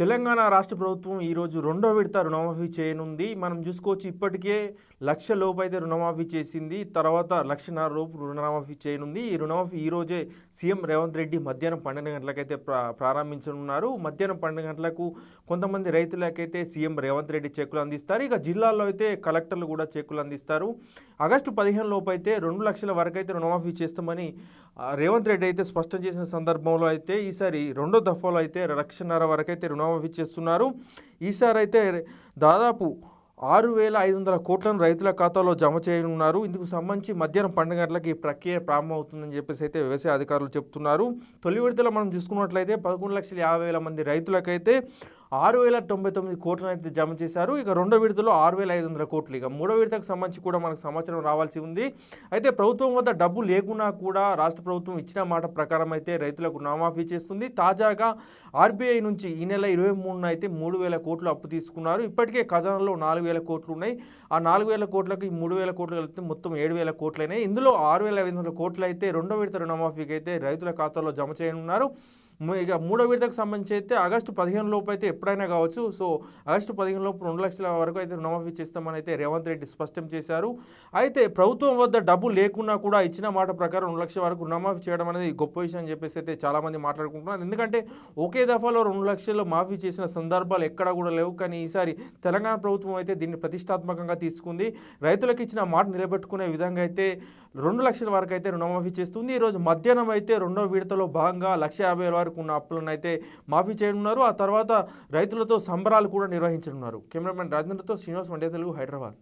తెలంగాణ రాష్ట్ర ప్రభుత్వం ఈరోజు రెండో విడత రుణమాఫీ చేయనుంది. మనం చూసుకోవచ్చు ఇప్పటికే లక్ష లోపు అయితే రుణమాఫీ చేసింది. తర్వాత లక్షన్నర లోపు రుణమాఫీ చేయనుంది. ఈ రుణమాఫీ ఈరోజే సీఎం రేవంత్ రెడ్డి మధ్యాహ్నం పన్నెండు గంటలకైతే ప్రా ప్రారంభించనున్నారు. మధ్యాహ్నం పన్నెండు గంటలకు కొంతమంది రైతులకైతే సీఎం రేవంత్ రెడ్డి చెక్కులు అందిస్తారు. ఇక జిల్లాల్లో అయితే కలెక్టర్లు కూడా చెక్కులు అందిస్తారు. ఆగస్టు పదిహేను లోపు అయితే రెండు లక్షల వరకు అయితే రుణమాఫీ చేస్తామని రేవంత్ రెడ్డి అయితే స్పష్టం చేసిన సందర్భంలో అయితే ఈసారి రెండో దఫాలో అయితే లక్షన్నర వరకు అయితే రుణమాఫీ చేస్తున్నారు. ఈసారి అయితే దాదాపు ఆరు వేల ఐదు వందల కోట్లను రైతుల ఖాతాలో జమ చేయనున్నారు. ఇందుకు సంబంధించి మధ్యాహ్నం పన్నెండు గంటలకు ఈ ప్రక్రియ ప్రారంభమవుతుందని చెప్పేసి అయితే వ్యవసాయ అధికారులు చెప్తున్నారు. తొలి విడతలో మనం చూసుకున్నట్లయితే పదకొండు లక్షల యాభై వేల మంది రైతులకైతే ఆరు వేల తొంభై తొమ్మిది కోట్లను అయితే జమ చేశారు. ఇక రెండో విడతలో ఆరు వేల ఐదు వందల కోట్లు. ఇక మూడో విడతకు సంబంధించి కూడా మనకు సమాచారం రావాల్సి ఉంది. అయితే ప్రభుత్వం వద్ద డబ్బు లేకున్నా కూడా రాష్ట్ర ప్రభుత్వం ఇచ్చిన మాట ప్రకారం అయితే రైతులకు రుణమాఫీ చేస్తుంది. తాజాగా ఆర్బీఐ నుంచి ఈ నెల ఇరవై మూడున అయితే మూడు వేల కోట్లు అప్పు తీసుకున్నారు. ఇప్పటికే ఖజానాలో నాలుగు వేల కోట్లు ఉన్నాయి. ఆ నాలుగు వేల కోట్లకు ఈ మూడు వేల కోట్లు కలిపితే మొత్తం ఏడు వేల కోట్లైనాయి. ఇందులో ఆరు వేల ఐదు వందల కోట్లు అయితే రెండో విడత రుణమాఫీకి అయితే రైతుల ఖాతాలో జమ చేయనున్నారు. ఇక మూడో విడతకు సంబంధించి అయితే ఆగస్టు పదిహేను లోపు అయితే ఎప్పుడైనా కావచ్చు. సో ఆగస్టు పదిహేను లోపు రెండు లక్షల వరకు అయితే రుణమాఫీ చేస్తామని అయితే రేవంత్ రెడ్డి స్పష్టం చేశారు. అయితే ప్రభుత్వం వద్ద డబ్బు లేకున్నా కూడా ఇచ్చిన మాట ప్రకారం రెండు లక్షల వరకు రుణమాఫీ చేయడం అనేది గొప్ప విషయం అని చెప్పేసి అయితే చాలామంది మాట్లాడుకుంటున్నారు. ఎందుకంటే ఒకే దఫాలో రెండు లక్షలు మాఫీ చేసిన సందర్భాలు ఎక్కడా కూడా లేవు. కానీ ఈసారి తెలంగాణ ప్రభుత్వం అయితే దీన్ని ప్రతిష్టాత్మకంగా తీసుకుంది. రైతులకు ఇచ్చిన మాట నిలబెట్టుకునే విధంగా అయితే రెండు లక్షల వరకు అయితే రుణమాఫీ చేస్తుంది. ఈరోజు మధ్యాహ్నం అయితే రెండో విడతలో భాగంగా లక్ష యాభై వేల వరకు ఉన్న అప్పులను అయితే మాఫీ చేయనున్నారు. ఆ తర్వాత రైతులతో సంబరాలు కూడా నిర్వహించనున్నారు. కెమెరామెన్ రాజేంద్రతో శ్రీనివాస్ వండే తెలుగు హైదరాబాద్.